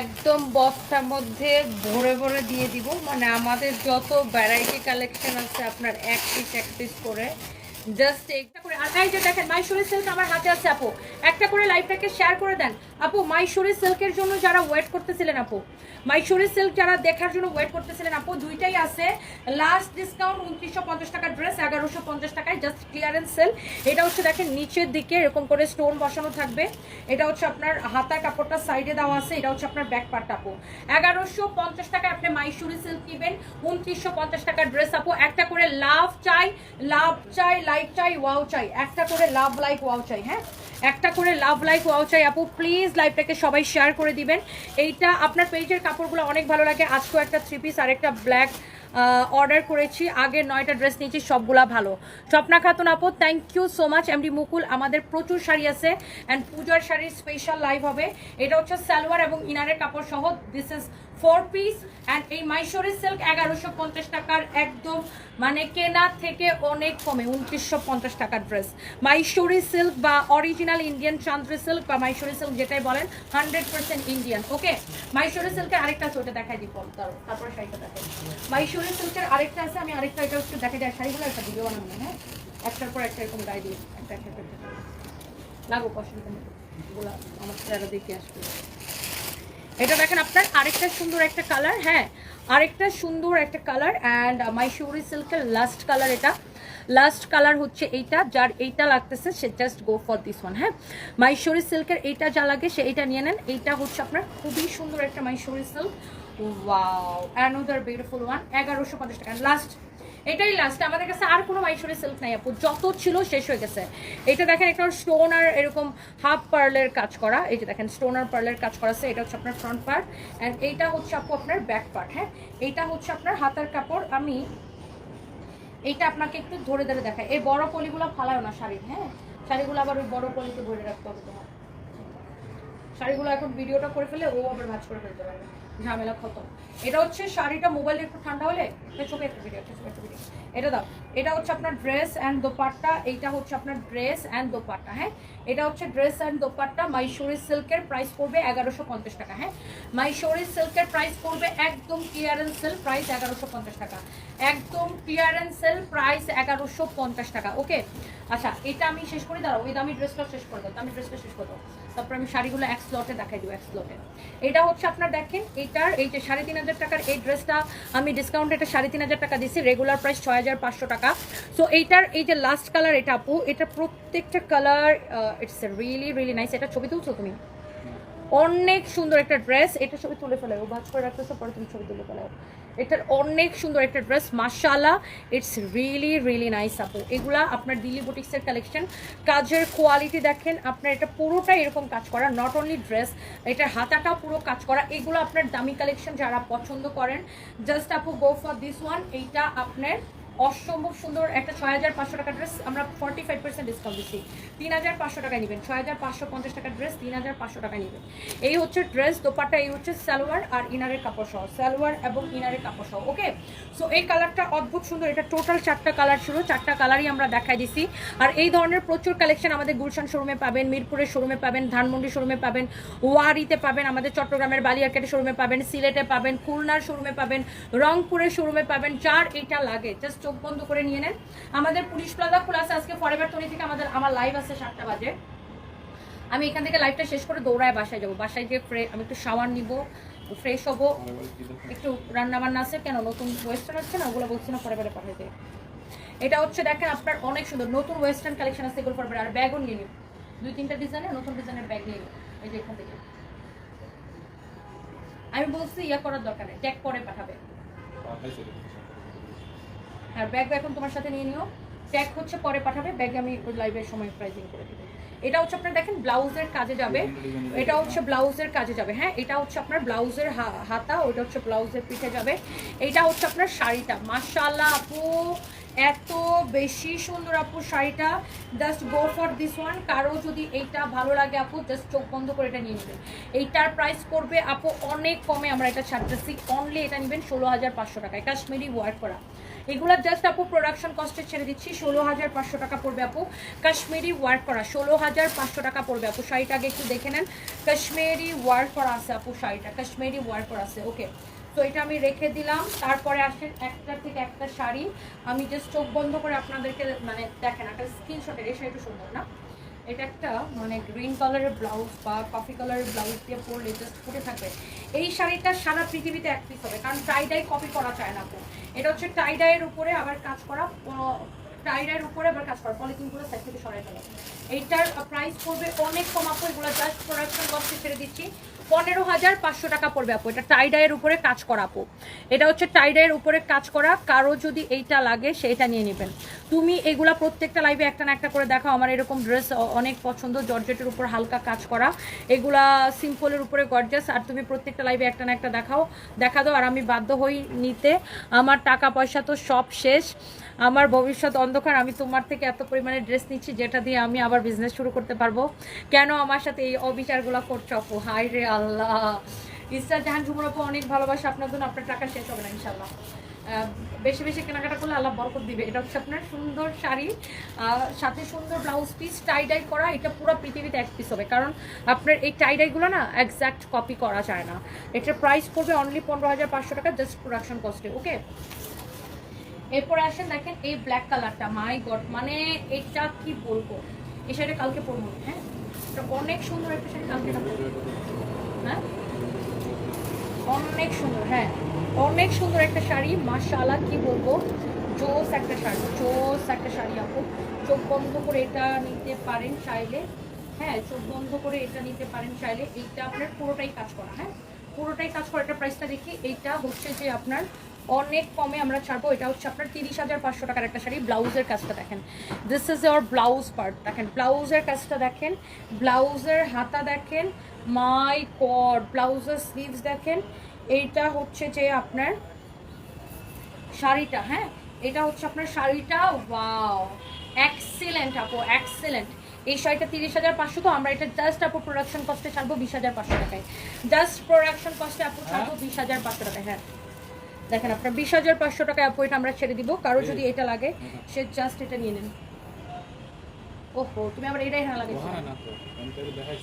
একদম বস্তার মধ্যে ভরে ভরে দিয়ে দিব। মানে আমাদের যত ভ্যারাইটি কালেকশন আছে আপনার এক পিস এক পিস করে। জাস্ট একটা করে আর এই যে দেখেন মাইশোরের সেলটা আমার হাতে আছে আপু। একটা করে লাইভটাকে শেয়ার করে দেন। আপু মাইশোরি সিল্কের জন্য যারা ওয়েট করতেছিলেন আপু মাইশোরি সিল্ক যারা দেখার জন্য ওয়েট করতেছিলেন আপু, দুইটাই আছে। লাস্ট ডিসকাউন্ট উনত্রিশশো পঞ্চাশ টাকার ড্রেস এগারোশো পঞ্চাশ টাকায় জাস্ট ক্লিয়ারেন্স সেল এটা হচ্ছে দেখেন নিচের দিকে এরকম করে স্টোন বসানো থাকবে। এটা হচ্ছে আপনার হাতার কাপড়টা সাইডে দেওয়া আছে, এটা হচ্ছে আপনার ব্যাক পার্ট আপু। এগারোশো পঞ্চাশ টাকায় আপনি মাইশোরি সিল্ক নেবেন উনত্রিশশো পঞ্চাশ টাকার ড্রেস আপু। একটা করে লাভ চাই লাভ চাই লাইক চাই ওয়াও চাই। একটা করে লাভ লাইক ওয়াও চাই হ্যাঁ? একটা করে লাভ লাইক ওয়াও চাই আপু প্লিজ লাইভটাকে সবাই শেয়ার করে দিবেন। এইটা আপনার পেজের কাপড়গুলো অনেক ভালো লাগে। আজকেও একটা থ্রি পিস আর একটা ব্ল্যাক অর্ডার করেছি। আগে নয়টা ড্রেস নিয়েছি, সবগুলা ভালো। স্বপ্না খাতুন আপু thank you so much MD Mukul, আমাদের প্রচুর শাড়ি আছে। অ্যান্ড পূজার শাড়ির স্পেশাল লাইভ হবে। এটা হচ্ছে সালোয়ার এবং ইনারের কাপড় সহ this is four piece and এই মাইশোরি সিল্ক এগারোশো পঞ্চাশ টাকার একদম মানে কেনা থেকে অনেক কমে, উনত্রিশশো পঞ্চাশ টাকার ড্রেস মাইশোরি সিল্ক বা অরিজিনাল ইন্ডিয়ান চান্দ্রি সিল্ক বা মাইশোরি সিল্ক যেটাই বলেন hundred percent Indian okay Mysori সিল্কের আরেকটা ওটা দেখাই দিব তার- তারপরে শাড়িটা মাইশোরি সিল্কের আরেকটা আছে, আমি আরেকটা এটা একটু দেখা যায় শাড়িগুলো একটা ভিডিও বানাবো হ্যাঁ? একটার পর একটা এরকম গায়ে দিয়ে একটা একটা অসুবিধা আমার দেখে আসবে। এটা দেখেন আপনার আরেকটা সুন্দর একটা কালার হ্যাঁ আরেকটা সুন্দর একটা কালার অ্যান্ড মাইশোরি সিল্কের লাস্ট কালার এটা। লাস্ট কালার হচ্ছে এইটা, যার এইটা লাগতেছে, সে just go for this one হ্যাঁ। মাইশোরি সিল্কের এইটা যা লাগে, সে এইটা নিয়ে নেন। এইটা হচ্ছে আপনার খুবই সুন্দর একটা Mysori silk wow another beautiful one এগারোশো পঞ্চাশ টাকা। লাস্ট এটাই লাস্ট আমাদের কাছে আর কোনো মাইশোরি সিল্ক নাই আপু। যত ছিল শেষ হয়ে গেছে। এটা দেখেন, একটা স্টোন আর এরকম হাফ পার্লের কাজ করা। এই যে দেখেন স্টোন আর পার্লের কাজ করা আছে। এটা হচ্ছে আপনার ফ্রন্ট পার্ট অ্যান্ড এইটা হচ্ছে আপু আপনার ব্যাক পার্ট হ্যাঁ? এইটা হচ্ছে আপনার হাতার কাপড়। আমি এইটা আপনাকে একটু ধরে ধরে দেখাই। এই বড় পলিগুলো ফালায় না শাড়ি হ্যাঁ? শাড়িগুলো আবার ওই বড় পলিতে ধরে রাখতে হবে তোমার। শাড়িগুলো এখন ভিডিওটা করে ফেলে ও আবার ভাজ করে ফেলতে পারবে। ঝামেলা খতম। এটা হচ্ছে শাড়িটা মোবাইলে একটু ঠান্ডা হলে চোখে একটা ভিডিও ছবি একটা এটা দাও। এটা হচ্ছে আপনার ড্রেস অ্যান্ড দোপাট্টা, এইটা হচ্ছে আপনার ড্রেস অ্যান্ড দোপাট্টা হ্যাঁ? এটা হচ্ছে ড্রেস অ্যান্ড দোপাট্টা মাইশোরি সিল্কের প্রাইস পড়বে এগারোশো পঞ্চাশ টাকা হ্যাঁ? মাইশোরি সিল্কের প্রাইস পড়বে একদম ক্লিয়ারেন্স সেল প্রাইস এগারোশো পঞ্চাশ টাকা। একদম ক্লিয়ারেন্স সেল প্রাইস এগারোশো পঞ্চাশ টাকা ওকে আচ্ছা এটা আমি শেষ করে, দাঁড়াও, এই দামি ড্রেসটা শেষ করে দাও, দামি ড্রেসটা শেষ করে দাও। তারপর আমি শাড়িগুলো এক স্লটে দেখাই দিব এক স্লটে এটা হচ্ছে আপনার দেখেন এইটার এই যে সাড়ে তিন হাজার টাকার এই ড্রেসটা আমি ডিসকাউন্ট এটা সাড়ে তিন হাজার টাকা দিচ্ছি রেগুলার প্রাইস ছয় হাজার পাঁচশো টাকা। সো এইটার এই যে লাস্ট কালার এটা আপু এটা প্রত্যেকটা colour it's really really nice এটা ছবি তুলছো তুমি? অনেক সুন্দর একটা ড্রেস এটা ছবি তুলে ফেলে ও ভাজ করে রাখতেছো পরে তুমি ছবি তুলে ফেলাও এটার অনেক সুন্দর একটা ড্রেস মাসালা ইটস রিয়েলি রিয়েলি নাইস আপু। এগুলা আপনার দিল্লি বুটিক্সের কালেকশন কাজের কোয়ালিটি দেখেন, আপনার এটা পুরোটাই এরকম কাজ করা। নট অনলি ড্রেস এটার হাতাটাও পুরো কাজ করা। এগুলো আপনার দামি কালেকশন যারা পছন্দ করেন। জাস্ট আপু গো ফর দিস ওয়ান এইটা আপনার অসম্ভব সুন্দর একটা ছয় হাজার পাঁচশো টাকা ড্রেস আমরা ফর্টি ফাইভ পার্সেন্ট ডিসকাউন্ট দিচ্ছি। তিন হাজার পাঁচশো টাকায় নেবেন, ছয় হাজার পাঁচশো পঞ্চাশ টাকার ড্রেস তিন হাজার পাঁচশো টাকায় নেবেন। এই হচ্ছে ড্রেস দোপাট্টা, এই হচ্ছে সালোয়ার আর ইনারের কাপড় সহ, সালোয়ার এবং ইনারের কাপড় সহ ওকে সো এই কালারটা অদ্ভুত সুন্দর, এটা টোটাল চারটা কালার ছিল, চারটা কালারই আমরা দেখাই দিছি। আর এই ধরনের প্রচুর কালেকশন আমাদের গুলশান শোরুমে পাবেন, মিরপুরের শোরুমে পাবেন, ধানমন্ডি শোরুমে পাবেন, ওয়ারিতে পাবেন, আমাদের চট্টগ্রামের বালিয়ারকেটের শোরুমে পাবেন, সিলেটে পাবেন, খুলনার শোরুমে পাবেন, রংপুরের শোরুমে পাবেন, যার এটা লাগে জাস্ট চোখ বন্ধ করে নিয়ে নেন। আমাদের পুলিশ প্লাজা খোলা আছে আজকে ফরেভার তনি থেকে আমাদের আমার লাইভ আছে সাতটা বাজে। আমি এখান থেকে লাইভটা শেষ করে দৌড়ায় বাসায় যাব। বাসায় গিয়ে আমি একটু শাওয়ার নিব ফ্রেশ হব। একটু রান্না বান্না আছে। কেন? নতুন ওয়েস্টার্ন হচ্ছে না? ওগুলো বলছি না পরে পরে পাঠাইতে এটা হচ্ছে দেখেন আপনার অনেক সুন্দর। নতুন ওয়েস্টার্ন কালেকশন আছে এগুলো পরে আর ব্যাগও নিয়ে নিন। দুই, তিনটা ডিজাইনের নতুন ডিজাইনের ব্যাগ নিয়ে নিন। এই যে এখান থেকে। আমি বলছি, ইয়া করার দরকার নেই। ট্যাগ পরে পাঠাবে। আর ব্যাগ এখন তোমার সাথে নিয়ে নিও। ট্যাগ হচ্ছে, পরে পাঠাবে। ব্যাগ আমি লাইভের সময় প্রাইজিং করে দেবো। এটা হচ্ছে আপনার, দেখেন ব্লাউজের কাজে যাবে। এটা হচ্ছে ব্লাউজের কাজে যাবে হ্যাঁ? এটা হচ্ছে আপনার ব্লাউজের হাতা ওটা হচ্ছে ব্লাউজের পিঠে যাবে। এটা হচ্ছে আপনার শাড়িটা। মাশাআল্লাহ আপু, এত বেশি সুন্দর আপু শাড়িটা। Just go for this one কারও যদি এইটা ভালো লাগে আপু জাস্ট চোখ বন্ধ করে এটা নিয়ে নেবেন এইটার প্রাইস করবে আপু অনেক কমে আমরা এটা ছাড়তেছি। অনলি এটা নেবেন ষোলো হাজার পাঁচশো টাকায়। কাশ্মীরি ওয়ার্ক করা। এগুলো জাস্ট আপু প্রোডাকশন কস্টে ছেড়ে দিচ্ছি। ষোলো হাজার পাঁচশো টাকা পড়বে আপু। কাশ্মীরি ওয়ার্ক করা, ষোলো হাজার পাঁচশো টাকা পড়বে আপু। শাড়িটা আগে একটু দেখে নেন। কাশ্মীরি ওয়ার্ক করা আছে আপু, শাড়িটা। কাশ্মীরি ওয়ার্ক করা আছে ওকে তো এটা আমি রেখে দিলাম। তারপরে আসেন একটা থেকে একটা শাড়ি। আমি জাস্ট চোখ বন্ধ করে আপনাদেরকে মানে দেখেন, একটা স্ক্রিনশটের এই শাড়িটা সুন্দর, না? এটা একটা মানে গ্রিন কালারের ব্লাউজ বা কফি কালারের ব্লাউজ দিয়ে পরলে জাস্ট ফুটে থাকবে। এই শাড়িটা সারা পৃথিবীতে এক পিস হবে, কারণ টাইডাই কপি করা চায় না এটা হচ্ছে টাইডাইয়ের উপরে আবার কাজ করা টাইডাইয়ের উপরে আবার কাজ করা পলিথিনগুলো সাইড থেকে সরাই ফেলা। এইটার প্রাইস করবে অনেক কম, আপু, এগুলো জাস্ট প্রোডাকশন বক্সে ছেড়ে দিচ্ছি। পনেরো হাজার পাঁচশো টাকা পড়বে আপু। এটা টাইডাইয়ের উপরে কাজ করা আপু। এটা হচ্ছে টাইডাইয়ের উপরে কাজ করা। কারও যদি এইটা লাগে, সেইটা নিয়ে নেবেন। তুমি এগুলা প্রত্যেকটা লাইভে একটা না একটা করে দেখো আমার এরকম ড্রেস অনেক পছন্দ। জর্জেটের উপর হালকা কাজ করা। এগুলা সিম্পলের উপরে গর্জাস আর তুমি প্রত্যেকটা লাইভে একটা না একটা দেখাও। দেখা দাও আর আমি বাধ্য হই নিতে। আমার টাকা পয়সা তো সব শেষ। আমার ভবিষ্যৎ অন্ধকার, আমি তোমার থেকে এত পরিমাণে ড্রেস নিচ্ছি যেটা দিয়ে আমি আবার বিজনেস শুরু করতে পারব। কেন আমার সাথে এই অবিচারগুলো করছ আপু? হাই রে আল্লাহ। ইস্টার জাহান ঝুমুর আপু, অনেক ভালোবাসা। আপনার জন্য আপনার টাকা শেষ হবে না ইনশাল্লাহ বেশি বেশি কেনাকাটা করলে আল্লাহ বরকত দিবে। এটা হচ্ছে আপনার সুন্দর শাড়ি সাথে সুন্দর ব্লাউজ পিস টাইডাই করা, এটা পুরো পৃথিবীতে এক পিস হবে। কারণ আপনার এই টাইডাইগুলো না একজ্যাক্ট কপি করা যায় না। এটার প্রাইস পড়বে অনলি পনেরো হাজার পাঁচশো টাকা জাস্ট প্রোডাকশন কস্টে ওকে এরপরে আসেন দেখেন এই ব্ল্যাক কালারটা মাই গড মানে এটা কি বলব? এই শাড়িটা কালকে পরবো হ্যাঁ? অনেক সুন্দর একটা শাড়ি কালকে হ্যাঁ? অনেক সুন্দর হ্যাঁ। অনেক সুন্দর একটা শাড়ি, মাশাআল্লাহ, কি বলব? জোস একটা শাড়ি, জোস একটা শাড়ি আপু। চোখ বন্ধ করে এটা নিতে পারেন চাইলে। হ্যাঁ চোখ বন্ধ করে এটা নিতে পারেন চাইলে। এইটা আপনার পুরোটাই কাজ করা হ্যাঁ? পুরোটাই কাজ করা, এটা প্রাইসটা দেখি। এইটা হচ্ছে যে আপনার অনেক কমে আমরা ছাড়বো। এটা হচ্ছে আপনার তিরিশ হাজার পাঁচশো টাকার একটা শাড়ি। ব্লাউজের কাজটা দেখেন। This is your blouse part দেখেন ব্লাউজের কাজটা দেখেন। ব্লাউজের হাতা দেখেন। মাই কড ব্লাউজের স্লিভস দেখেন। এইটা হচ্ছে যে আপনার শাড়িটা হ্যাঁ? এটা হচ্ছে আপনার শাড়িটা। ওয়াও এক্সিলেন্ট আপু এক্সিলেন্ট এই শাড়িটা তিরিশ হাজার পাঁচশো তো আমরা এটা জাস্ট আপু প্রোডাকশন কস্টে ছাড়বো বিশ হাজার পাঁচশো টাকায়। জাস্ট প্রোডাকশন কস্টে আপু ছাড়বো বিশ হাজার পাঁচশো টাকায় হ্যাঁ। দেখেন আপনার বিশ হাজার পাঁচশো টাকায় আপু এটা আমরা ছেড়ে দিব কারও যদি এটা লাগে সে জাস্ট এটা নিয়ে নেন। ওহো তুমি আবার এটাই হ্যাঁ লাগে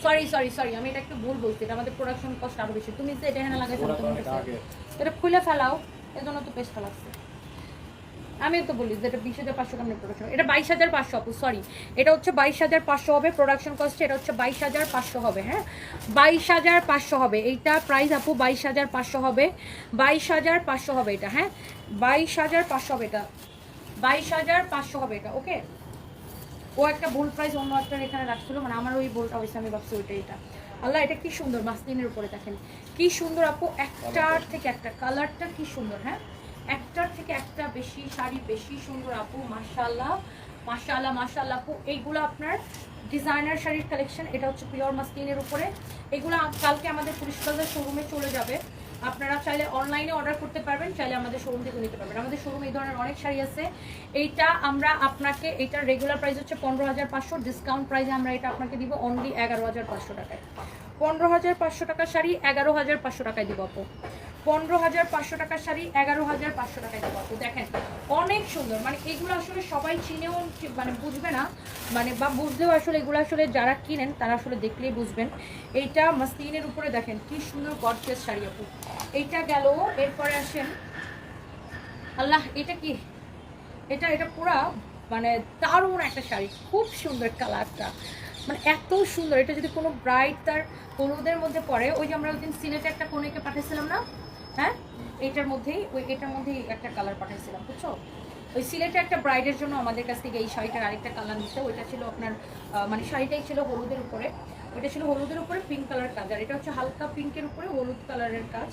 সরি সরি সরি আমি এটা একটু ভুল বলছি এটা আমাদের প্রোডাকশন কস্ট আরও বেশি। তুমি যে এটা হ্যাঁ লাগে এটা খুলে ফেলাও এজন্য তো পেস্ট লাগছে। আমি তো বলি যে এটা বিশ হাজার পাঁচশো টাকা প্রোডাকশন এটা বাইশ হাজার পাঁচশো আপু সরি এটা হচ্ছে বাইশ হাজার পাঁচশো হবে প্রোডাকশন কস্ট এটা হচ্ছে বাইশ হাজার পাঁচশো হবে হ্যাঁ? বাইশ হাজার পাঁচশো হবে এইটা প্রাইস আপু বাইশ হাজার পাঁচশো হবে বাইশ হাজার পাঁচশো হবে এটা হ্যাঁ? বাইশ হাজার পাঁচশো হবে এটা বাইশ হাজার পাঁচশো হবে এটা ওকে ও একটা ভুল প্রাইস অন্য একটা এখানে রাখছিল মানে আমার ওই ভুলটা হয়েছে আমি ভাবছি ওইটা এটা। আল্লাহ এটা কি সুন্দর মাসলিনের উপরে দেখেন। কি সুন্দর আপু একটার থেকে একটা কালারটা কি সুন্দর হ্যাঁ? একটার থেকে একটা বেশি শাড়ি, বেশি সুন্দর আপু মাশাল্লাহ মাশাল্লাহ মাশাল্লাহ আপু। এইগুলো আপনার ডিজাইনার শাড়ির কালেকশন এটা হচ্ছে পিওর মাস্কিনের উপরে। এগুলো কালকে আমাদের পুলিশ শোরুমে চলে যাবে। আপনারা চাইলে অনলাইনে অর্ডার করতে পারবেন, চাইলে আমাদের শোরুম থেকে নিতে পারবেন। আমাদের শোরুমে এই ধরনের অনেক শাড়ি আছে। এইটা আমরা আপনাকে, এইটার রেগুলার প্রাইস হচ্ছে পনেরো হাজার পাঁচশো ডিসকাউন্ট প্রাইসে আমরা এটা আপনাকে দিব অনলি এগারো হাজার পাঁচশো টাকায়। পনেরো হাজার পাঁচশো টাকার শাড়ি এগারো হাজার পাঁচশো টাকায় দিব আপু। পনেরো হাজার পাঁচশো টাকার শাড়ি, এগারো হাজার পাঁচশো টাকায় দেবো আপু দেখেন, অনেক সুন্দর। মানে এগুলো আসলে সবাই চিনেও মানে বুঝবে না। মানে বা বুঝলেও আসলে এগুলো আসলে যারা কিনেন, তারা আসলে দেখলেই বুঝবেন। এইটা মাসলিনের উপরে দেখেন, কি সুন্দর গডফেস শাড়ি আপু। এইটা গেল, এরপরে আসেন, আল্লাহ, এটা কি? এটা এটা পুরা মানে দারুণ একটা শাড়ি। খুব সুন্দর কালারটা। মানে এত সুন্দর। এটা যদি কোনো ব্রাইট তার হলুদের মধ্যে পড়ে, ওই যে আমরা ওই দিন সিলেটে একটা কনেকে পাঠিয়েছিলাম না? হ্যাঁ? এটার মধ্যেই, ওই এটার মধ্যেই একটা কালার পাঠাইছিলাম, বুঝছ? ওই সিলেটে একটা ব্রাইডের জন্য আমাদের কাছ থেকে এই শাড়িটার আরেকটা কালার নিচ্ছে ওইটা ছিল আপনার মানে শাড়িটাই ছিল হলুদের উপরে। ওইটা ছিল হলুদের উপরে পিঙ্ক কালার কাজ, আর এটা হচ্ছে হালকা পিঙ্কের উপরে হলুদ কালারের কাজ।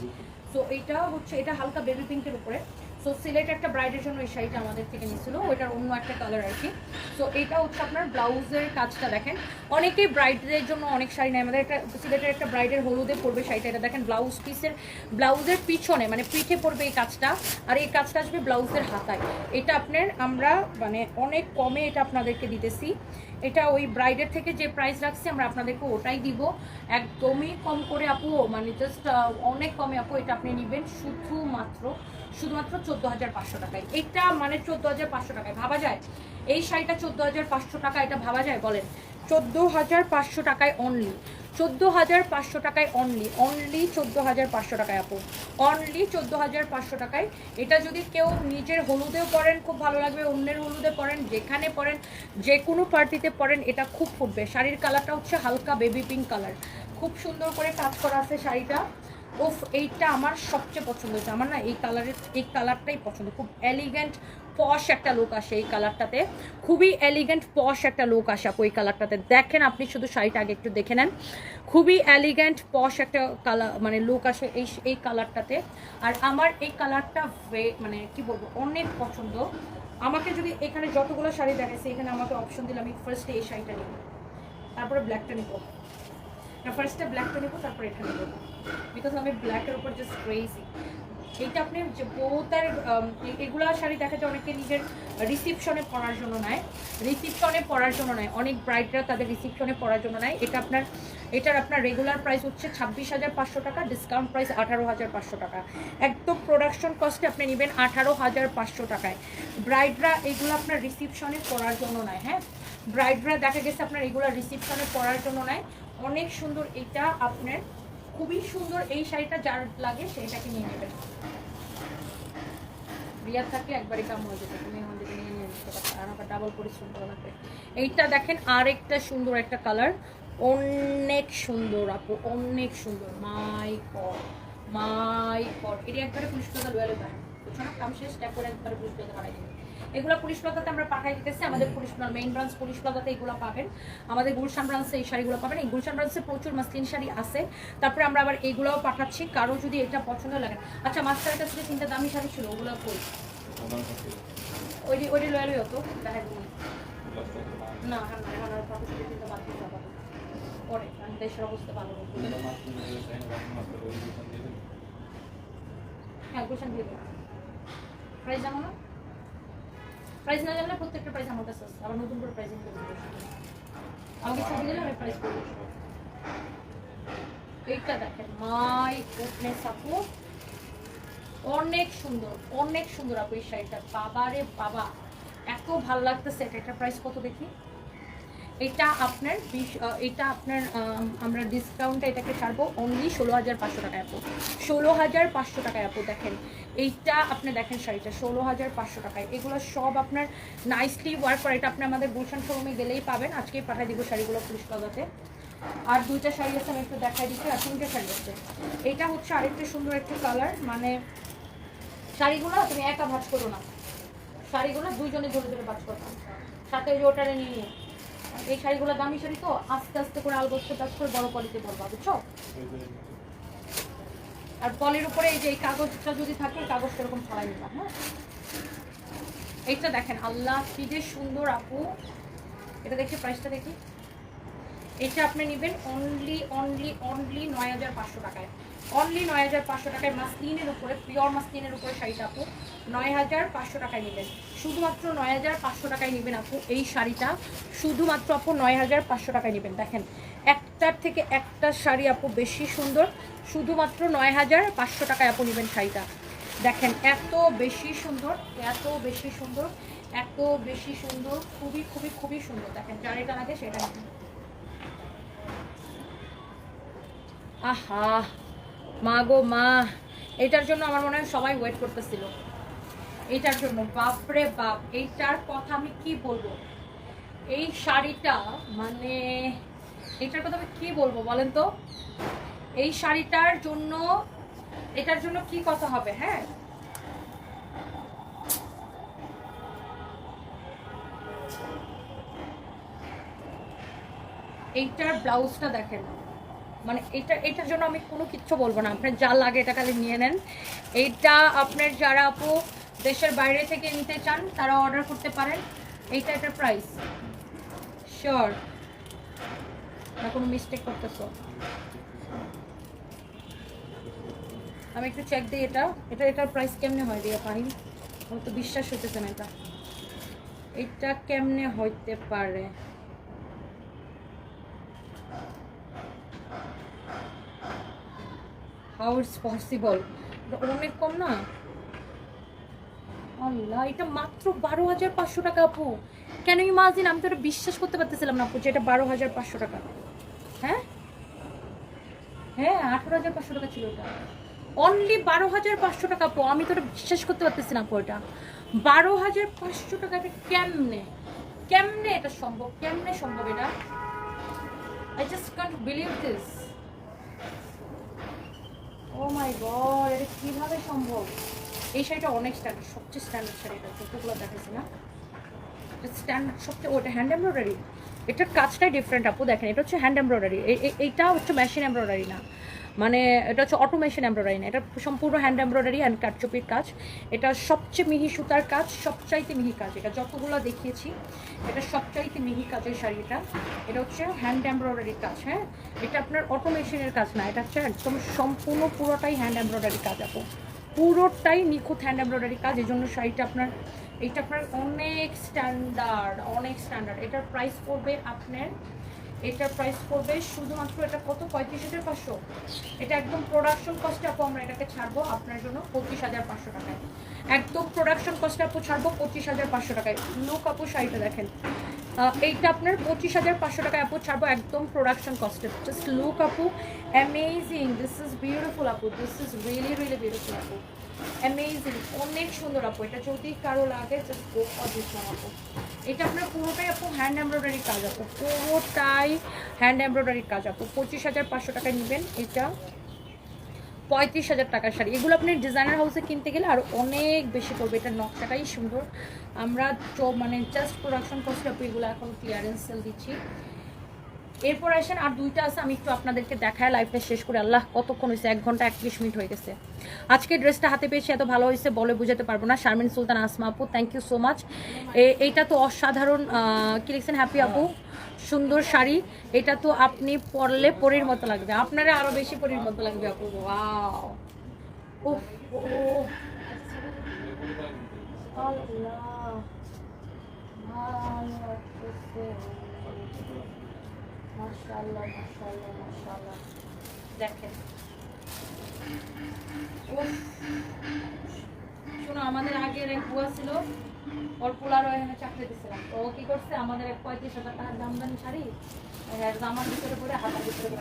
তো এটা হচ্ছে, এটা হালকা বেবি পিঙ্কের উপরে। সো সিলেট একটা ব্রাইডের জন্য এই শাড়িটা আমাদের থেকে নিয়েছিল। ওইটার অন্য একটা কালার আর কি। সো এটা হচ্ছে আপনার ব্লাউজের কাজটা দেখেন। অনেকেই ব্রাইডদের জন্য অনেক শাড়ি নেয়। আমাদের একটা সিলেটের একটা ব্রাইডের হলুদে পড়বে শাড়িটা। এটা দেখেন ব্লাউজ পিসের ব্লাউজের পিছনে মানে পিঠে পড়বে এই কাজটা। আর এই কাজটা আসবে ব্লাউজের হাতায়। এটা আপনার আমরা মানে অনেক কমে এটা আপনাদেরকে দিতেছি। এটা ওই ব্রাইডের থেকে যে প্রাইস রাখছি, আমরা আপনাদেরকে ওটাই দিব। একদমই কম করে আপু মানে জাস্ট অনেক কমে আপু, এটা আপনি নেবেন শুধুমাত্র শুধুমাত্র চোদ্দ হাজার পাঁচশো টাকায়। এটা মানে চোদ্দ হাজার পাঁচশো টাকায়। ভাবা যায়? এই শাড়িটা চোদ্দ হাজার পাঁচশো টাকা এটা ভাবা যায়? বলেন। চোদ্দ হাজার পাঁচশো টাকায় অনলি চোদ্দ হাজার পাঁচশো টাকায় অনলি অনলি চোদ্দ হাজার পাঁচশো টাকায়, আপু। অনলি চোদ্দ হাজার পাঁচশো টাকায়। এটা যদি কেউ নিজের হলুদেও পরেন, খুব ভালো লাগবে। অন্যের হলুদে পরেন, যেখানে পরেন, যে কোনো পার্টিতে পরেন, এটা খুব ফুটবে। শাড়ির কালারটা হচ্ছে হালকা বেবি পিঙ্ক কালার খুব সুন্দর করে কাজ করা আছে শাড়িটা। ওফ এইটা আমার সবচেয়ে পছন্দ হয়েছে। আমার না এই কালারের এই কালারটাই পছন্দ। খুব এলিগেন্ট পশ একটা লোক আসে এই কালারটাতে খুবই এলিগেন্ট পশ একটা লোক আসে আপু এই কালারটাতে দেখেন আপনি শুধু শাড়িটা আগে একটু দেখে নেন। খুবই এলিগেন্ট পশ একটা কালার মানে লোক আসে এই এই কালারটাতে আর আমার এই কালারটা মানে কি বলব, অনেক পছন্দ। আমাকে যদি এখানে যতগুলো শাড়ি দেখাচ্ছে এখানে আমাকে অপশন দিলে আমি ফার্স্টে এই শাড়িটা নেব। তারপরে ব্ল্যাকটা নেব। ফার্স্টে ব্ল্যাকটা নেব, তারপরে এটা নেব। বিকজ আমি ব্ল্যাকের উপর জাস্ট ক্রেজি এইটা আপনি যে বহুতার এগুলা শাড়ি দেখা যায় অনেকে নিজের রিসিপশনে পরার জন্য নেয়। রিসিপশনে পরার জন্য নেয়। অনেক ব্রাইডরা তাদের রিসিপশনে পরার জন্য নেয়। এটা আপনার এটার আপনার রেগুলার প্রাইস হচ্ছে ছাব্বিশ হাজার পাঁচশো টাকা ডিসকাউন্ট প্রাইস আঠারো হাজার পাঁচশো টাকা। একদম প্রোডাকশন কস্টে আপনি নেবেন আঠারো হাজার পাঁচশো টাকায়। ব্রাইডরা এগুলো আপনার রিসিপশনে পরার জন্য নেয় হ্যাঁ? ব্রাইডরা দেখা গেছে আপনার এগুলো রিসিপশনে পরার জন্য নেয়। অনেক সুন্দর এটা আপনার খুবই সুন্দর এই শাড়িটা যার লাগে সেইটাকে নিয়ে নেবেন রিয়া থাকলে একবারই কাম হয়ে যেত, তুমি আমাদের নিয়ে নিয়ে নিতে পারছ আর আবার ডাবল পরিশ্রম করা লাগবে এইটা দেখেন আর একটা সুন্দর একটা কালার অনেক সুন্দর আপু, অনেক সুন্দর। মাই কর মাই কর এটি একবারে পুলিশ কথা লুয়ালে পায় না? কাম শেষ ট্যাপ একবারে পুলিশ কথা দেবে। এগুলো পুলিশ প্লাজাতে আমরা পাঠাই দিতেছি। আমাদের পুলিশ মেইন ব্রাঞ্চ পুলিশ প্লাজাতে এগুলো পাবেন। আমাদের গুলশান ব্রাঞ্চে এই শাড়িগুলো পাবেন। এই গুলশান ব্রাঞ্চে প্রচুর মাসলিন শাড়ি আছে। তারপরে আমরা আবার এইগুলোও পাঠাচ্ছি। কারও যদি এটা পছন্দ লাগে। আচ্ছা মাস্টারের কাছে যে তিনটা দামি শাড়ি ছিল ওগুলো কই? ওই ওই লয়াল হতো দেখা না হ্যাঁ পরে দেশের অবস্থা ভালো। হ্যাঁ গুলশান দিয়ে প্রাইস জানো না? প্রাইস না জানলে প্রত্যেকটা প্রাইস আমার কাছে আছে। আবার নতুন করে প্রাইসিং করে আমাকে ছবি দিলে আমি প্রাইস করে এইটা দেখেন। মাই গুডনেস আপু। অনেক সুন্দর অনেক সুন্দর আপু এই শাড়িটা। বাবারে বাবা, এত ভালো লাগতেছে। এটা একটা প্রাইস কত দেখি? এটা আপনার বিশ এটা আপনার আমরা ডিসকাউন্টে এটাকে ছাড়বো অনলি ষোলো হাজার পাঁচশো টাকায় আপু। ষোলো হাজার পাঁচশো টাকায় আপু, দেখেন। এইটা আপনি দেখেন শাড়িটা ষোলো হাজার পাঁচশো টাকায়। এগুলো সব আপনার নাইসলি ওয়ার্ক করে। এটা আপনি আমাদের গুলশান শোরুমে গেলেই পাবেন। আজকেই পাঠিয়ে দিব শাড়িগুলো পুলিশ লাগাতে আর দুইটা শাড়ি আছে, আমি একটু দেখাই দিচ্ছি। আর তিনটে শাড়ি আছে। এইটা হচ্ছে আরেকটা সুন্দর একটা কালার মানে শাড়িগুলো তুমি একা ভাজ করো না। শাড়িগুলো দুইজনে ধরে ধরে ভাজ করো। সাথে ওটারে নিয়ে। এই শাড়িগুলো দামি শাড়ি তো আস্তে আস্তে করে আলবস্তে করে বড় পলিতে পরবা বুঝছ? আর পলির উপরে এই যে এই কাগজটা যদি থাকে কাগজ এরকম ছড়াই নিলাম হ্যাঁ? এইটা দেখেন, আল্লাহ কি যে সুন্দর আপু। এটা দেখি প্রাইসটা দেখি। এটা আপনি নেবেন অনলি অনলি অনলি নয় হাজার পাঁচশো টাকায়। অনলি নয় হাজার পাঁচশো টাকায় মাসলিনের উপরে পিওর মাসলিনের উপরে শাড়িটা আপু, নয় হাজার পাঁচশো টাকায় নেবেন। শুধুমাত্র নয় হাজার পাঁচশো টাকায় নেবেন আপু এই শাড়িটা। শুধুমাত্র আপু নয় হাজার পাঁচশো টাকায় নেবেন। দেখেন, একটার থেকে একটা শাড়ি আপু বেশি সুন্দর। শুধুমাত্র নয় হাজার পাঁচশো টাকায় আপু নেবেন শাড়িটা। দেখেন, এত বেশি সুন্দর, এত বেশি সুন্দর, এত বেশি সুন্দর, খুবই খুবই খুবই সুন্দর। দেখেন, যার এটা লাগে সেটা আহা! মা গো, মা। এটার জন্য আমার মনে হয় সবাই ওয়েট করতেছিল। এটার জন্য, বাপরে বাপ, এইটার কথা আমি কি বলব? এই শাড়িটা মানে এটার কথা আমি কি বলব বলেন তো? এই শাড়িটার জন্য, এটার জন্য কি কথা হবে হ্যাঁ? এইটার ব্লাউজটা দেখেন। মানে এটা, এটার জন্য আমি কোনো কিচ্ছু বলব না। আপনার যা লাগে এটা খালি নিয়ে নেন। এইটা আপনার যারা আপু দেশের বাইরে থেকে নিতে চান, তারা অর্ডার করতে পারেন। এইটা এটার প্রাইস শিওর না, কোনো মিস্টেক করতেছো। আমি একটু চেক দিই এটা। এটা, এটার প্রাইস কেমনে হয় রিয়া পানি আমার তো বিশ্বাস হইতেছে না এটা। এটা কেমনে হইতে পারে? হাউ ইটস পসিবল অনেক কম না? আল্লাহ, এটা মাত্র বারো হাজার পাঁচশো টাকা আপু। কেন ইমাজিন আমি তো এটা বিশ্বাস করতে পারতেছিলাম না আপু যে এটা বারো হাজার পাঁচশো টাকা। হ্যাঁ? হ্যাঁ আঠারো হাজার পাঁচশো টাকা ছিল ওটা অনলি বারো হাজার পাঁচশো টাকা আপু। আমি তো এটা বিশ্বাস করতে পারতেছি না আপু এটা। বারো হাজার পাঁচশো টাকা এটা কেমনে? কেমনে এটা সম্ভব? কেমনে সম্ভব এটা? I just can't believe this oh my god এটা কীভাবে সম্ভব? এই শাড়িটা অনেক স্ট্যান্ডার্ড সবচেয়ে স্ট্যান্ডার্ড শাড়ি এটা যতগুলো দেখাচ্ছি না। স্ট্যান্ডার্ড সবচেয়ে ওটা হ্যান্ড এমব্রয়ডারি এটার কাজটাই ডিফারেন্ট আপু, দেখেন, এটা হচ্ছে হ্যান্ড এমব্রয়ডারি এইটা হচ্ছে মেশিন এমব্রয়ডারি না। মানে এটা হচ্ছে অটোমেশন এমব্রয়ডারি না, এটা সম্পূর্ণ হ্যান্ড এমব্রয়ডারি অ্যান্ড কাটচুপির কাজ। এটা সবচেয়ে মিহি সুতার কাজ, সবচাইতে মিহি কাজ। এটা যতগুলো দেখিয়েছি, এটা সবচাইতে মিহি কাজের শাড়িটা এটা। হচ্ছে হ্যান্ড এমব্রয়ডারি কাজ হ্যাঁ? এটা আপনার অটোমেশনের কাজ না, এটা হচ্ছে একদম সম্পূর্ণ পুরোটাই হ্যান্ড এমব্রয়ডারি কাজ আপু। পুরোটাই নিখুঁত হ্যান্ড এমব্রয়ডারি কাজ, এই জন্য শাড়িটা আপনার এটা আপনার অনেক স্ট্যান্ডার্ড অনেক স্ট্যান্ডার্ড এটার প্রাইস পড়বে আপনার এটার প্রাইস পড়বে শুধুমাত্র এটা কত? পঁয়ত্রিশ হাজার পাঁচশো। এটা একদম প্রোডাকশন কস্টে আপু আমরা এটাকে ছাড়বো আপনার জন্য পঁচিশ হাজার পাঁচশো টাকায়। একদম প্রোডাকশন কস্টে আপু ছাড়বো পঁচিশ হাজার পাঁচশো টাকায়। লুক আপু শাড়িটা দেখেন। এইটা আপনার পঁচিশ হাজার পাঁচশো টাকায় আপু ছাড়বো একদম প্রোডাকশন কস্টে জাস্ট লুক আপু অ্যামেজিং দিস ইজ বিউটিফুল আপু this is really really beautiful আপু। অ্যামেজিং অনেক সুন্দর আপু। এটা যদি কারও লাগে জাস্ট গো ফর আপু। এটা আপনার পুরোটাই আপু হ্যান্ড এমব্রয়ডারির কাজ আপু, পুরোটাই হ্যান্ড এমব্রয়ডারির কাজ আপু। পঁচিশ হাজার পাঁচশো টাকায় নেবেন এটা। পঁয়ত্রিশ হাজার টাকার শাড়ি। এগুলো আপনি ডিজাইনার হাউসে কিনতে গেলে আরও অনেক বেশি পড়বে। এটার নকশাটাই সুন্দর। আমরা মানে জাস্ট প্রোডাকশন করছি আপু, এগুলো এখন ক্লিয়ারেন্স সেল দিচ্ছি। এরপর আসেন আর দুইটা আছে, আমি একটু আপনাদেরকে দেখায় লাইফটা শেষ করে। আল্লাহ, কতক্ষণ হয়েছে এক ঘণ্টা একত্রিশ মিনিট হয়ে গেছে। আজকে ড্রেসটা হাতে পেয়েছি, এত ভালো হয়েছে বলে বুঝাতে পারব না। শারমিন সুলতান, আসমা আপু থ্যাংক ইউ সো মাচ এইটা তো অসাধারণ কি লিখছেন? হ্যাপি আপু? সুন্দর শাড়ি। এটা তো আপনি পরলে পরীর মতো লাগবে। আপনারা আরও বেশি পরির মতো লাগবে আপু। উফ আল্লাহ। মাশাআল্লাহ, মাশাআল্লাহ, শোনো আমাদের আগের এক বুয়া ছিল ওর পোলারও এখানে চাকরি দিচ্ছিলাম তো ও কি করছে আমাদের পঁয়ত্রিশ হাজার টাকার দামদানি শাড়ি জামার ভিতরে পরে হাতার ভিতরে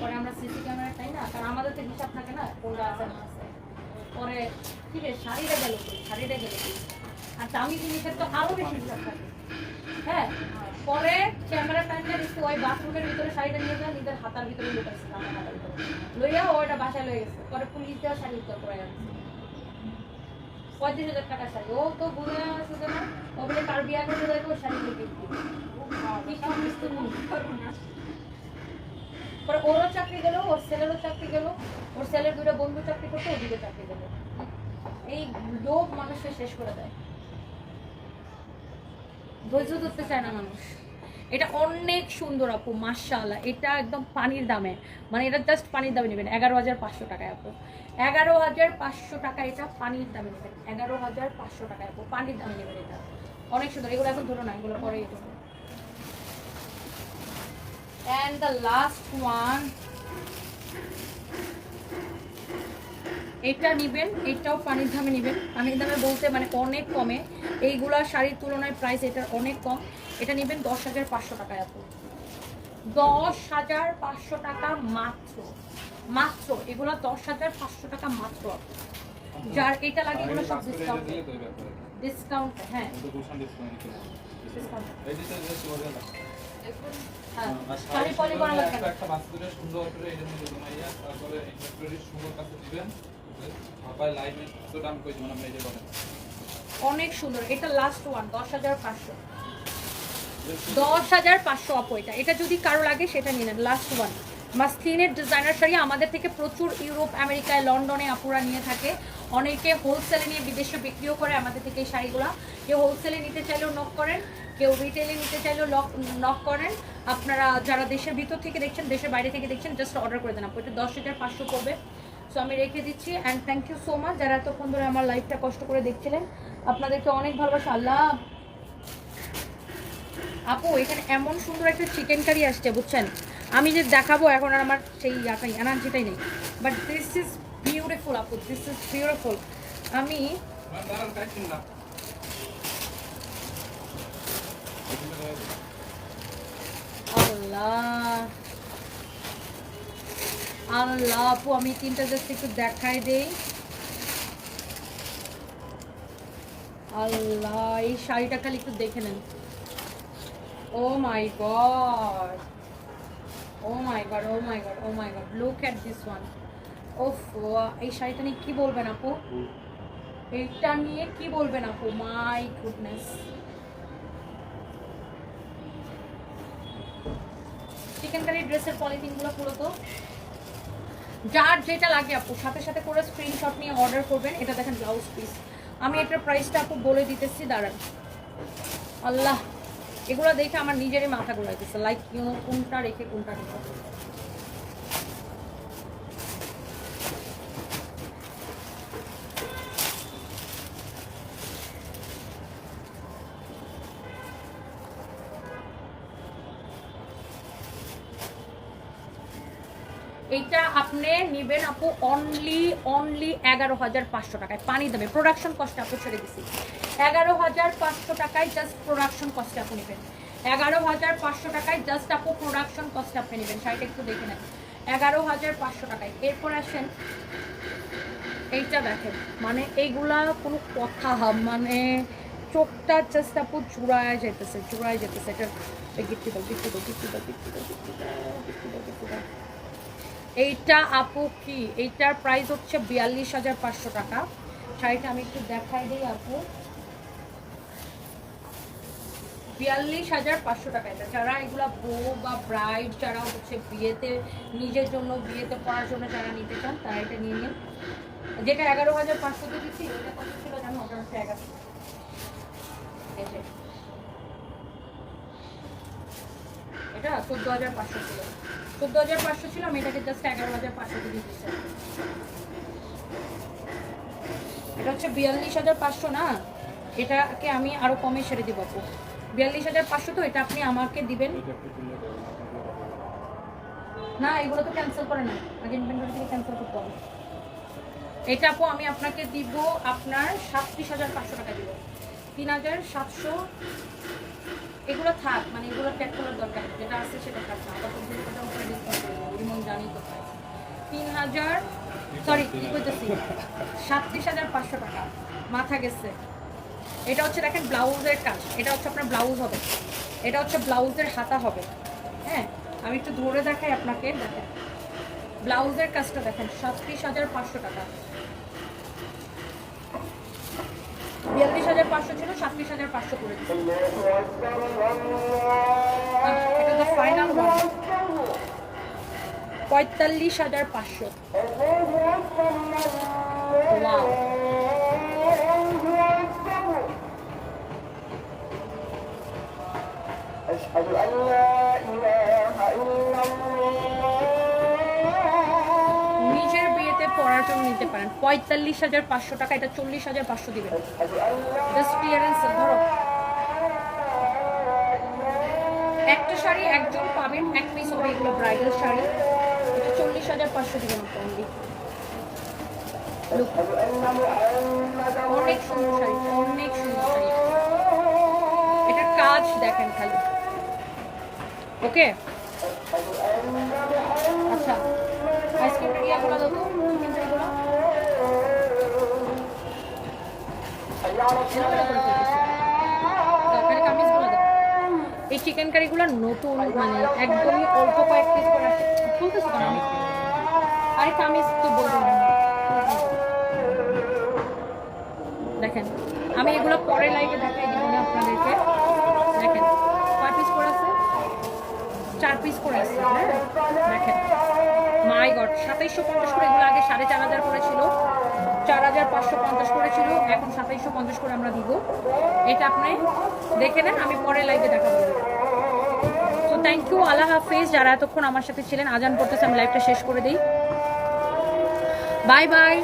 পরে আমরা সিসি ক্যামেরা তাই না কারণ আমাদের তো হিসাব থাকে না কোনটা আছে না পরে ঠিক আছে শাড়িটা গেল? শাড়িটা গেল? আর দামি জিনিসের তো আরও বেশি হিসাব থাকে। হ্যাঁ পরে ক্যামেরা টাইমটা দিচ্ছে ওই বাথরুমের ভিতরে শাড়িটা নিয়ে যায় নিজের হাতার ভিতরে লুকাইছে আমার ভিতরে। লইয়া ওইটা বাসায় লয়ে গেছে। পরে পুলিশ দেওয়া শাড়ি উত্তর করে যাচ্ছে পঁয়ত্রিশ হাজার টাকা শাড়ি। ও তো বুঝে আসছে না? ও বলে কার বিয়া করতে যাবে ওই শাড়ি বিক্রি কি পরে ওরও চাকরি গেল, ওর ছেলেরও চাকরি গেল। ওর ছেলের দুটো বন্ধু চাকরি করতে ওদিকে চাকরি গেল। এই লোভ মানুষকে শেষ করে দেয়। ধৈর্য ধরতে চায় না মানুষ। এটা অনেক সুন্দর আপু, মাশাআল্লাহ। এটা একদম পানির দামে। মানে এটা জাস্ট পানির দামে নেবেন। এগারো হাজার পাঁচশো টাকায় আপু। এগারো হাজার পাঁচশো টাকা এটা পানির দামে নেবেন। এগারো হাজার পাঁচশো টাকায় আপু, পানির দামে নেবেন এটা। অনেক সুন্দর। এগুলো এখন ধরো না, এগুলো পরে ধরো। And the last one. এটা নিবেন এটাও পানির দামে নিবেন। পানির দামে বলতে মানে অনেক কমে। এইগুলা শাড়ির তুলনায় প্রাইস এটার অনেক কম। এটা নিবেন দশ হাজার পাঁচশো টাকা আপু দশ হাজার পাঁচশো টাকা মাত্র। মাত্র এগুলো দশ হাজার পাঁচশো টাকা মাত্র। যার এটা লাগে এগুলো সব ডিসকাউন্ট ডিসকাউন্ট হ্যাঁ। ডিসকাউন্ট হ্যাঁ শাড়ি পলি করা লাগবে না। একটা বাস্তুরে সুন্দর করে এটা নিয়ে জমাইয়া তারপরে ইন্ডাস্ট্রির সুন্দর কাছে দিবেন। আবার লাইভে তো দাম কই দিবেন আপনি এই যে বলেন। অনেক সুন্দর এটা লাস্ট ওয়ান দশ হাজার পাঁচশো। দশ হাজার পাঁচশো অপ এটা। এটা যদি কারও লাগে সেটা নিয়ে নেন লাস্ট ওয়ান মাসলিনের ডিজাইনার শাড়ি আমাদের থেকে প্রচুর ইউরোপ, আমেরিকায়, লন্ডনে আপুরা নিয়ে থাকে। অনেকে হোলসেলে নিয়ে বিদেশে বিক্রিও করে আমাদের থেকে এই শাড়িগুলো। কেউ হোলসেলে নিতে চাইলেও নক করেন, কেউ রিটেলে নিতে চাইলেও লক নক করেন। আপনারা যারা দেশের ভিতর থেকে দেখছেন, দেশের বাইরে থেকে দেখছেন জাস্ট অর্ডার করে দেন আপু। দশ হাজার পাঁচশো পড়বে। সো আমি রেখে দিচ্ছি and thank you so much যারা এতক্ষণ ধরে আমার লাইফটা কষ্ট করে দেখছিলেন। আপনাদেরকে অনেক ভালোবাসা। আল্লাহ। আপু, এখানে এমন সুন্দর একটা চিকেন কারি আসছে, বুঝছেন? আমি যে দেখাবো এখন আর আমার সেই ইয়াটাই, এনার্জিটাই নেই। বাট দিস ইজ বিউটিফুল আপু দিস ইজ বিউটিফুল আমি আল্লাহ। আল্লাহ, আপু, আমি তিনটা জাস্ট একটু দেখাই দেই। আল্লাহ, এই শাড়িটা খালি একটু দেখে নেন। ও my god oh my god oh my god oh my god look at this one ওফ এই শাড়িটা নিয়ে কি বলবেন আপু? এইটা নিয়ে কি বলবেন আপু? মাই গুডনেস চিকেন কারি ড্রেসের পলিথিনগুলো পুরো তো। যার যেটা লাগে আপু, সাথে সাথে করে স্ক্রিনশট নিয়ে অর্ডার করবেন। এটা দেখেন ব্লাউজ পিস আমি এটার প্রাইসটা আপু বলে দিতেছি, দাঁড়ান। আল্লাহ। এগুলো দেখে আমার নিজেরই মাথা ঘুরাইতেছে লাইক ইউনো কোনটা রেখে কোনটা রেখে। এইটা আপনি নেবেন আপু অনলি অনলি এগারো হাজার পাঁচশো টাকায়। পানি দেবে। প্রোডাকশন কস্ট আপু ছেড়ে দিছি। এগারো হাজার পাঁচশো টাকায় জাস্ট প্রোডাকশন কস্ট আপু নেবেন। এগারো হাজার পাঁচশো টাকায় জাস্ট আপু প্রোডাকশন কস্ট আপনি নেবেন। শাড়িটা একটু দেখে নেন। এগারো হাজার পাঁচশো টাকায়। এরপর আসেন, এইটা দেখেন। মানে এইগুলা কোনো কথা মানে চোখটা জাস্ট আপু চূড়ায় যেতেছে চূড়ায় যেতেছে এটা গিফটি দাও গিফটি দাও গিফটি দাও গিফটি দাও গিফটি দাও গিফটি দাও গিফটি দাও। এইটা আপু কি? এইটার প্রাইস হচ্ছে বিয়াল্লিশ হাজার পাঁচশো টাকা। শাড়িটা আমি একটু দেখাই দিই আপু। বিয়াল্লিশ হাজার পাঁচশো টাকা এটা। যারা এগুলা বউ বা ব্রাইড যারা হচ্ছে বিয়েতে, নিজের জন্য বিয়েতে পড়ার জন্য যারা নিতে চান, তারা এটা নিয়ে নিন। যেটা এগারো হাজার পাঁচশোতে দিচ্ছি, এটা কত ছিল জানো? ওটা হচ্ছে এগারো। এটা চোদ্দ হাজার পাঁচশো ছিল। চোদ্দ হাজার পাঁচশো ছিল, আমি এটাকে জাস্ট এগারো হাজার পাঁচশো দিয়ে দিচ্ছি। এটা হচ্ছে বিয়াল্লিশ হাজার পাঁচশো না? এটাকে আমি আরও কমে সেরে দিব আপু। বিয়াল্লিশ হাজার পাঁচশো তো, এটা আপনি আমাকে দিবেন। না, এগুলো তো ক্যান্সেল করে না। আগে ইনভেন্টরি থেকে ক্যান্সেল করতে হবে। এটা আপু, আমি আপনাকে দিব আপনার সাতত্রিশ হাজার পাঁচশো টাকা দিব। তিন হাজার সাতশো এগুলো থাক মানে এগুলো ট্যাগ করার দরকার যেটা আছে সেটা থাক। না পঞ্চাশ টাকা উপরে ডিসকাউন্ট করে দেবো জানি তো তিন হাজার সরি কি করতেছি সাতত্রিশ হাজার পাঁচশো টাকা। মাথা গেছে। এটা হচ্ছে দেখেন ব্লাউজের কাজ। এটা হচ্ছে আপনার ব্লাউজ হবে। এটা হচ্ছে ব্লাউজের হাতা হবে। হ্যাঁ আমি একটু ধরে দেখাই আপনাকে, দেখেন। ব্লাউজের কাজটা দেখেন, সাতত্রিশ হাজার পাঁচশো টাকা। বিয়াল্লিশ হাজার পাঁচশো ছিল সাতত্রিশ হাজার পাঁচশো করে ফাইনাল পঁয়তাল্লিশ হাজার পাঁচশো। পঁয়তাল্লিশ হাজার পাঁচশো টাকা, এটা চল্লিশ হাজার পাঁচশো দিবে। জাস্ট ক্লিয়ারেন্স ধরো। একটা শাড়ি একজন পাবেন, এক পিস হবে এগুলো ব্রাইডাল শাড়ি। এটা চল্লিশ হাজার পাঁচশো দিবে মোটামুটি অনেক সুন্দর শাড়ি, অনেক সুন্দর শাড়ি। এটা কাজ দেখেন খালি। ওকে এই চিকেন কারিগুলো নতুন মানে একদমই অল্প কয়েক পিস করে আসে আরে কামিজ তো বলব দেখেন, আমি এগুলো পরে লাইভে দেখাই দিব আপনাদেরকে। দেখেন, কয় পিস করে চার পিস করে আছে হ্যাঁ? দেখেন মাই গড সাতাইশশো পঞ্চাশ করে এগুলো আগে সাড়ে চার হাজার করে ছিল। চার হাজার পাঁচশো পঞ্চাশ করে ছিল এখন সাতাইশশো পঞ্চাশ করে আমরা দিব। এটা আপনি দেখে নেন, আমি পরে লাইভে দেখাবো। তো থ্যাংক ইউ আল্লাহ হাফিজ, যারা এতক্ষণ আমার সাথে ছিলেন, আজান করতেছে, আমি লাইভটা শেষ করে দিই। Bye bye